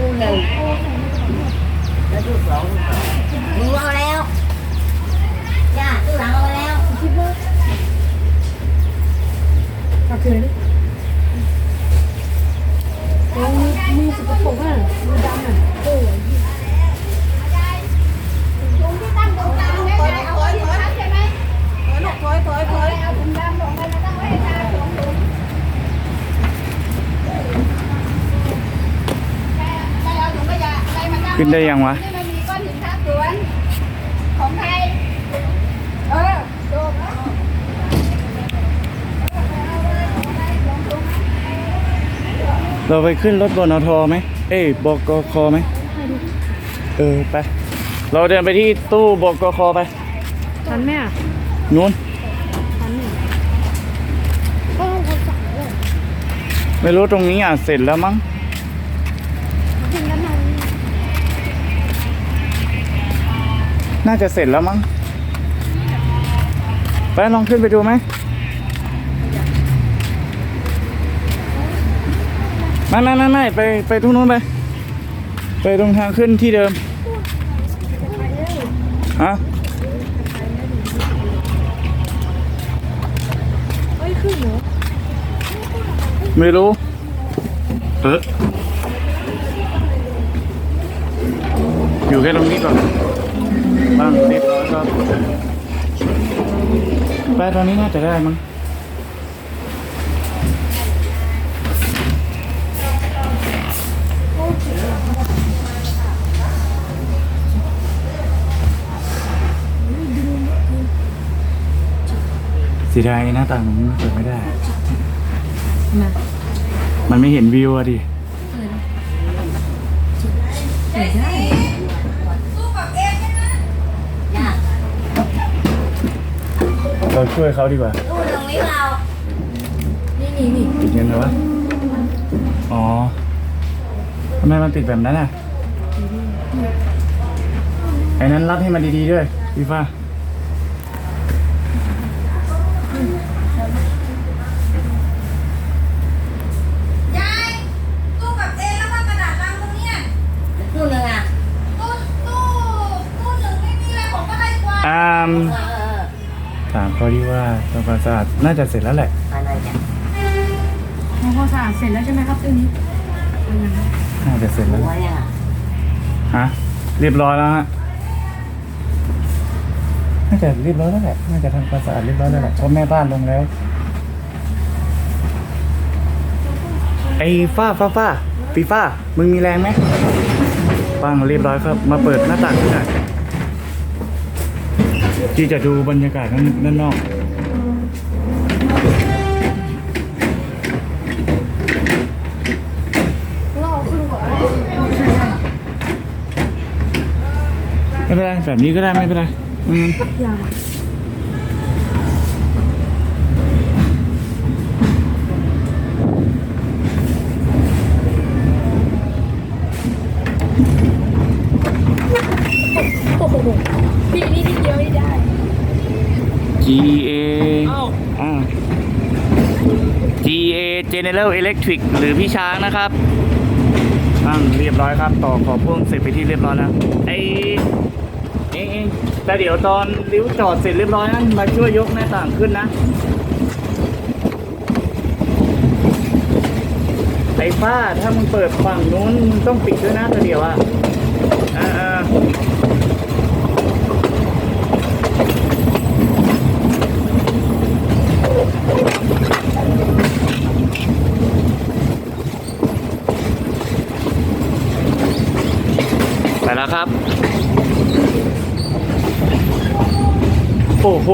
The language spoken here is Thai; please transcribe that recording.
ตู้หนึ่งแล้วตู้สองตู้สองมึงเอาแล้วย่าตู้หลังเอาแล้ว ขึ้นได้ยังวะ นี่มันมีก้อนหินทับสวนของไทย เออโดนแล้วเราไปขึ้นรถบนอทไหม เอ้ยบกคไหม เออ ไป เราเดินไปที่ตู้บกคไป ทันไหมอะนู้น ทันไหมก็ต้องคนสั่งเลยไม่รู้ตรงนี้อะ เสร็จแล้วมั้ง น่าจะเสร็จแล้วมั้งไปลองขึ้นไปดูไหมไม่ไม่ไม่ไม่ไปไปตรงนู้นไป ไปตรงทางขึ้นที่เดิมฮะเฮ้ยขึ้นเหรอไม่รู้ เอออยู่แค่ตรงนี้ก่อน บ้างเรียบร้อยก็ไปตอนนี้น่าจะได้มั้งเสียดายหน้าต่างตรงนี้เปิดไม่ได้ มามันไม่เห็นวิวอะดิ เปิดได้ เราช่วยเขาดีกว่าตู้หนึ่งไม่เอานี่นี่นี่ติดเงินเหรอวะ อ๋อทำไมมันติดแบบนั้นอะไอ้นั้นรัดให้มันดีๆด้วยพี่ฟ้า ยายตู้กับเอแล้วมันกระดาษลังตรงเนี้ย แล้วตู้หนึ่งอะ ตู้ตู้ตู้หนึ่งไม่มีอะไรผมก็ให้กว่า อาม เออเออ ถามเขาดีว่าทำความสะอาดน่าจะเสร็จแล้วแหละ อะไรจ้ะทำความสะอาดเสร็จแล้วใช่ไหมครับตัวนี้น่าจะเสร็จแล้วหัวยังอะฮะเรียบร้อยแล้วฮะน่าจะเรียบร้อยแล้วแหละน่าจะทำความสะอาดเรียบร้อยแล้วแหละเพราะแม่บ้านลงแล้วไอ้ฟ้าฟ้าฟ้าปีฟ้ามึงมีแรงไหมปังเรียบร้อยครับ มาเปิดหน้าต่างขึ้นหน่อย ที่จะดูบรรยากาศด้านด้านนอก ไม่เป็นไรแบบนี้ก็ได้ไม่เป็นไรอืมโอ้โหพี่นี่นิดเดียว ไม่ได้ G A อ่า G A General Electric หรือพี่ช้างนะครับตั้งเรียบร้อยครับ ต่อขอพ่วงเสร็จไปที่เรียบร้อยแล้วไอเองเองแต่เดี๋ยวตอนริ้วจอดเสร็จเรียบร้อยนั้นมาช่วยยกหน้าต่างขึ้นนะไอ้ฟ้าถ้ามึงเปิดฝั่งนู้นมึงต้องปิดด้วยนะแต่เดี๋ยวอะอ่า แล้วครับ โอ้โห